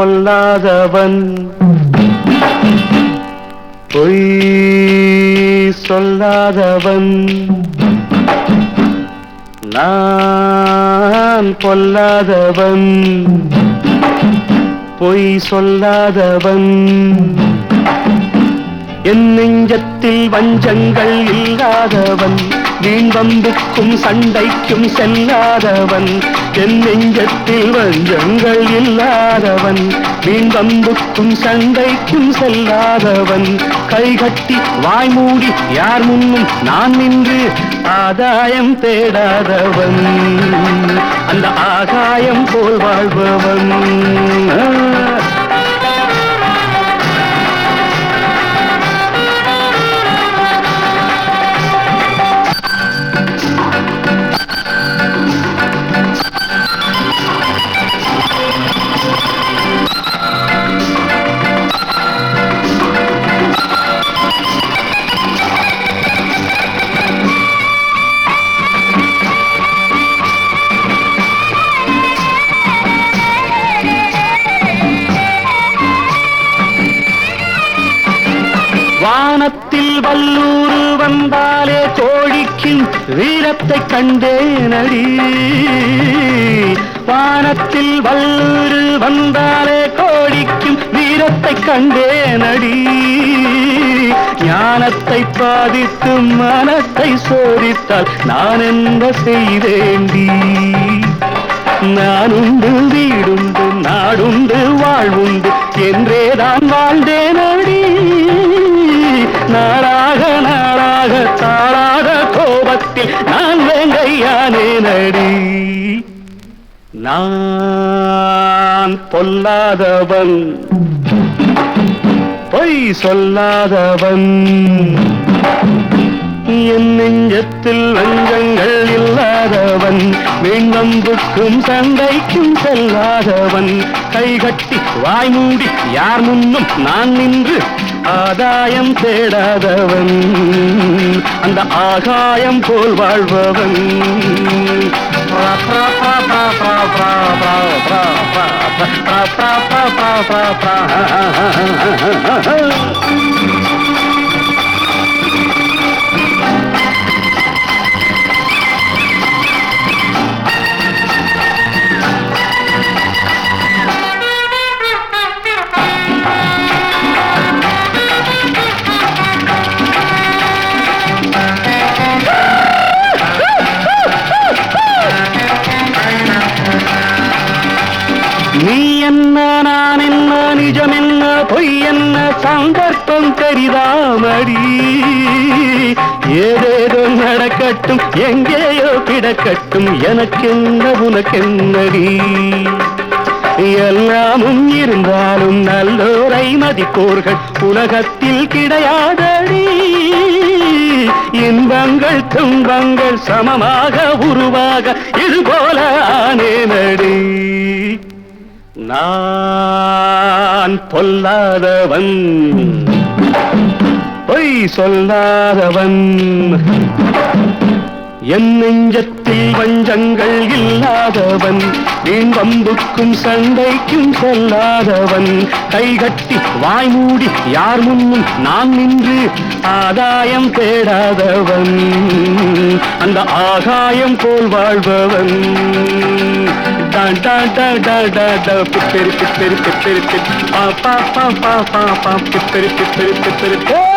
பொல்லாதவன் பொய் சொல்லாதவன். நான் பொல்லாதவன் பொய் சொல்லாதவன். என் நெஞ்சத்தில் வஞ்சங்கள் இல்லாதவன். வீண்வம்புக்கும் சண்டைக்கும் செல்லாதவன். என் நெஞ்சத்தில் வஞ்சங்கள் இல்லாதவன். வீண்வம்புக்கும் சண்டைக்கும் செல்லாதவன். கைகட்டி வாய்மூடி யார் முன்னும் நான் நின்று ஆதாயம் தேடாதவன். அந்த ஆகாயம் போல் வாழ்பவன். வானத்தில் வல்லூர் வந்தாலே கோழிக்கும் வீரத்தை கண்டேனடி. வானத்தில் வல்லூர் வந்தாலே கோழிக்கும் வீரத்தை கண்டேனடி. ஞானத்தை பாதித்து மனத்தை சோதித்தால் நான் என்ன செய்தேண்டி நான் பொல்லாதவன். பொய் சொல்லாதவன். என் நெஞ்சத்தில் வஞ்சங்கள் இல்லாதவன். மீன்வம்புக்கும் சண்டைக்கும் செல்லாதவன். கைகட்டி வாய் மூடி யார் முன்னும் நான் நின்று ஆதாயம் தேடாதவன். அந்த ஆகாயம் போல் வாழ்பவன். பிரா, பிரா, பிரா, பிரா, பிரா, பிரா, பிரா, பிரா, நீ என்ன நான் என்ன நிஜம் என்ன பொய் என்ன சந்தர்ப்பம் தெரிதாமடி. ஏதேதோ நடக்கட்டும் எங்கேயோ கிடக்கட்டும் எனக்கென்ன உனக்கென்னடி. எல்லாமும் இருந்தாலும் நல்லோரை மதிப்போர்கள் உலகத்தில் கிடையாதடி. இன்பங்கள் துன்பங்கள் சமமாக உருவாக இது போல ஆனேனடி. நான் பொல்லாதவன். பொய் சொல்லாதவன். என் நெஞ்ச நெஞ்சத்தில் வஞ்சங்கள் இல்லாதவன் வீண் வம்புக்கும் சண்டைக்கும் செல்லாதவன். கைகட்டி வாய் மூடி யார் முன்னும் நான் நின்று ஆதாயம் தேடாதவன். அந்த ஆகாயம் போல் வாழ்பவன். டா பிப்பெரு பிப்பெரு பிப்பெரு பா பா பா பா பா பா பிப்பெரு பிப்பெரு பிப்பெரு போ